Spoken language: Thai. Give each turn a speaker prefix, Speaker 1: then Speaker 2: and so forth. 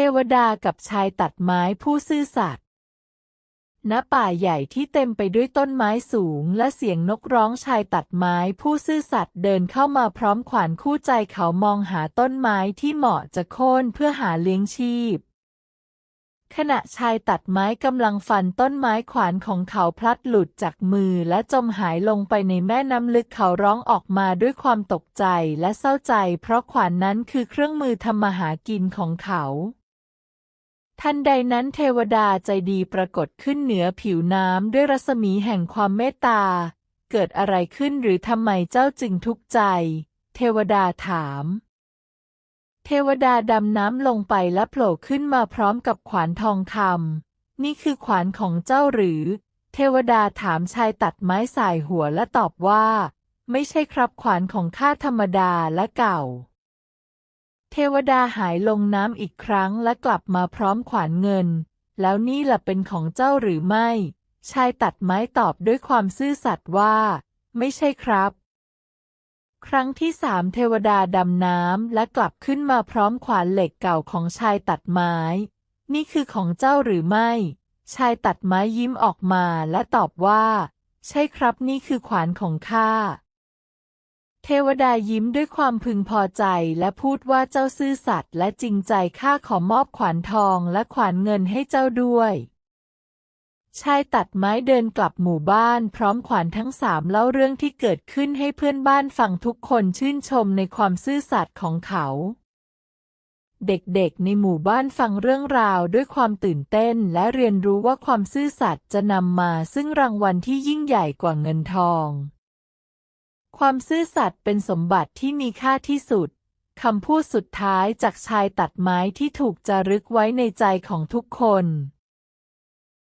Speaker 1: ทวดากับชายตัดไม้ผู้ซื่อสัตย์ณป่าใหญ่ที่เต็มไปด้วยต้นไม้สูงและเสียงนกร้องชายตัดไม้ผู้ซื่อสัตย์เดินเข้ามาพร้อมขวานคู่ใจเขามองหาต้นไม้ที่เหมาะจะโค่นเพื่อหาเลี้ยงชีพ ขณะชายตัดไม้กำลังฟันต้นไม้ขวานของเขาพลัดหลุดจากมือและจมหายลงไปในแม่น้ำลึกเขาร้องออกมาด้วยความตกใจและเศร้าใจ เพราะขวานนั้นคือเครื่องมือทำมาหากินของเขา ทันใดนั้นเทวดาใจดีปรากฏขึ้นเหนือผิวน้ำด้วยรัศมีแห่งความเมตตา เกิดอะไรขึ้นหรือทำไมเจ้าจึงทุกข์ใจ เทวดาถาม เทวดาดำน้ำลงไปและโผล่ขึ้นมาพร้อมกับขวานทองคำนี่คือขวานของเจ้าหรือ เทวดาถามชายตัดไม้สายหัวและตอบว่า ไม่ใช่ครับขวานของข้าธรรมดาและเก่า ทวดาหายลงน้ำอีกครั้งและกลับมาพร้อมขวานเงิน แล้วนี่ล่ะเป็นของเจ้าหรือไม่ ชายตัดไม้ตอบด้วยความซื่อสัตย์ว่า ไม่ใช่ครับ ครั้งที่สามเทวดาดำน้ำและกลับขึ้นมาพร้อมขวานเหล็กเก่าของชายตัดไม้ นี่คือของเจ้าหรือไม่ ชายตัดไม้ยิ้มออกมาและตอบว่า ใช่ครับนี่คือขวานของข้า เทวดายิ้มด้วยความพึงพอใจและพูดว่าเจ้าซื่อสัตย์และจริงใจข้าขอมอบขวานทองและขวานเงินให้เจ้าด้วยชายตัดไม้เดินกลับหมู่บ้านพร้อมขวานทั้งสามเล่าเรื่องที่เกิดขึ้นให้เพื่อนบ้านฟังทุกคนชื่นชมในความซื่อสัตย์ของเขา เด็กๆ ในหมู่บ้านฟังเรื่องราวด้วยความตื่นเต้นและเรียนรู้ว่าความซื่อสัตย์จะนำมาซึ่งรางวัลที่ยิ่งใหญ่กว่าเงินทอง ความซื่อสัตย์เป็นสมบัติที่มีค่าที่สุด คำพูดสุดท้ายจากชายตัดไม้ที่ถูกจารึกไว้ในใจของทุกคน